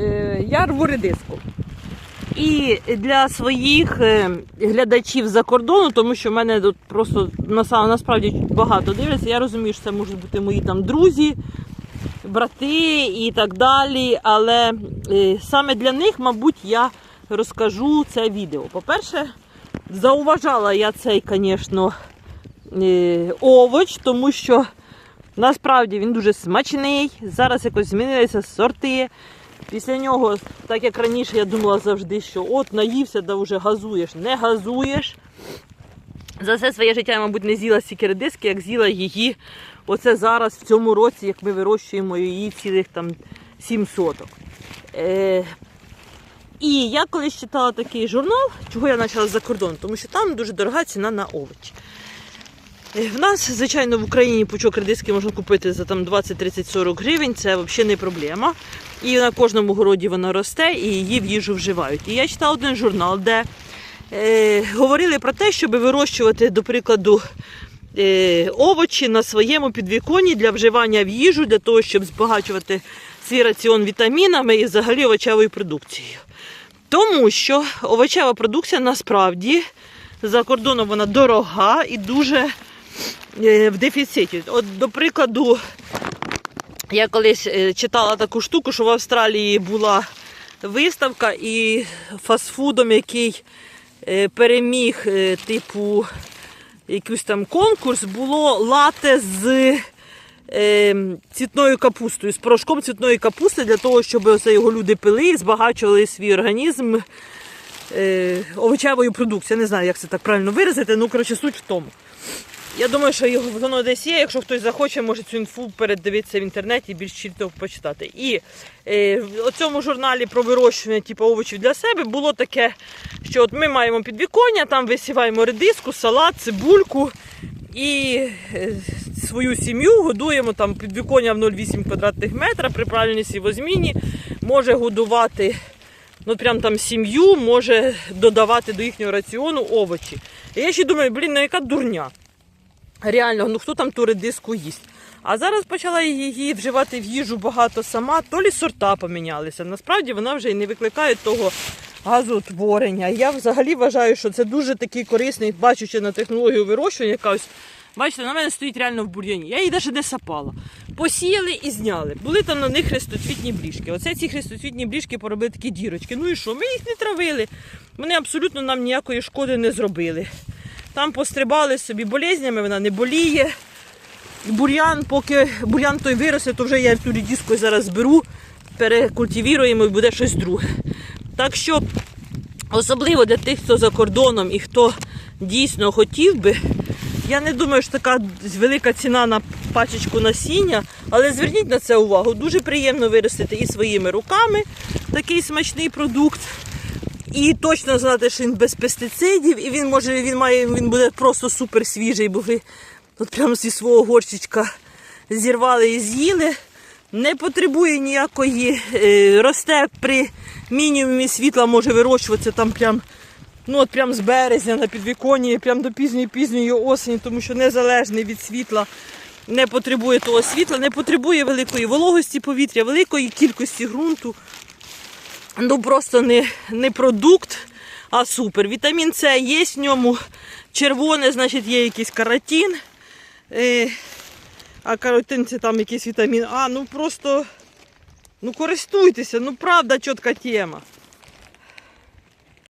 е, я рву редиску. І для своїх е, глядачів за кордону, тому що в мене тут просто насправді багато дивляться, я розумію, що це можуть бути мої там друзі, брати і так далі. Але е, саме для них, мабуть, я розкажу це відео. По-перше, зауважала я цей, звісно, овоч, тому що насправді він дуже смачний. Зараз якось змінилися сорти. Після нього, так як раніше я думала завжди, що от наївся, да вже газуєш. Не газуєш. За все своє життя я, мабуть, не з'їла стільки редиски, як з'їла її оце зараз, в цьому році, як ми вирощуємо її цілих там 7 соток. Е, і я колись читала такий журнал, чого я почала за кордон, тому що там дуже дорога ціна на овочі. Е, В нас, звичайно, в Україні пучок редиски можна купити за там 20, 30, 40 гривень, це взагалі не проблема. І на кожному городі вона росте і її в їжу вживають. І я читала один журнал, де е, говорили про те, щоб вирощувати, до прикладу, е, овочі на своєму підвіконні для вживання в їжу, для того, щоб збагачувати свій раціон вітамінами і взагалі овочевою продукцією. Тому що овочева продукція насправді за кордоном вона дорога і дуже в дефіциті. От, до прикладу, я колись е, читала таку штуку, що в Австралії була виставка і фастфудом, який е, переміг, е, типу, якийсь там конкурс, було лате з е, цвітною капустою, з порошком цвітної капусти, для того, щоб оце його люди пили і збагачували свій організм е, овочевою продукцією. Я не знаю, як це так правильно виразити, ну коротше суть в тому. Я думаю, що його воно десь є. Якщо хтось захоче, може цю інфу передивитися в інтернеті і більш чітко почитати. І е, в цьому журналі про вирощування типу, овочів для себе було таке, що от ми маємо підвіконня, там висіваємо редиску, салат, цибульку і е, свою сім'ю годуємо там підвіконня в 0,8 квадратних метра при правильній сівозміні. Може годувати ну прям там сім'ю, може додавати до їхнього раціону овочі. І я ще думаю, блін, ну яка дурня. Реально, ну хто там ту редиску їсть? А зараз почала її вживати в їжу багато сама, то лі сорта помінялися. Насправді вона вже і не викликає того газоутворення. Я взагалі вважаю, що це дуже такий корисний, бачучи на технологію вирощування, яка ось, бачите, на мене стоїть реально в бур'яні. Я її навіть не сапала. Посіяли і зняли. Були там на них хрестоцвітні брішки. Оце ці хрестоцвітні брішки поробили такі дірочки. Ну і що? Ми їх не травили. Вони абсолютно нам ніякої шкоди не зробили. Там пострибали собі болезнями, вона не боліє. Бур'ян, поки бур'ян той виросте, то вже я ту рідіску зараз зберу, перекультивіруємо і буде щось друге. Так що, особливо для тих, хто за кордоном і хто дійсно хотів би, я не думаю, що така велика ціна на пачечку насіння, але зверніть на це увагу. Дуже приємно виростити і своїми руками такий смачний продукт. І точно знати, що він без пестицидів, і він може він має він буде просто супер свіжий, бо ви от прямо зі свого горщичка зірвали і з'їли. Не потребує ніякої, е, росте при мінімумі світла, може вирощуватися там прям, ну от прям з березня на підвіконні, прям до пізньої пізньої осені, тому що незалежний від світла. Не потребує того світла, не потребує великої вологості повітря, великої кількості ґрунту ну просто не, не продукт, а супер. Вітамін С є в ньому. Червоне, значить, є якийсь каротин. Е, а каротин це там якийсь вітамін А. Ну просто ну користуйтеся, ну правда чітка тема.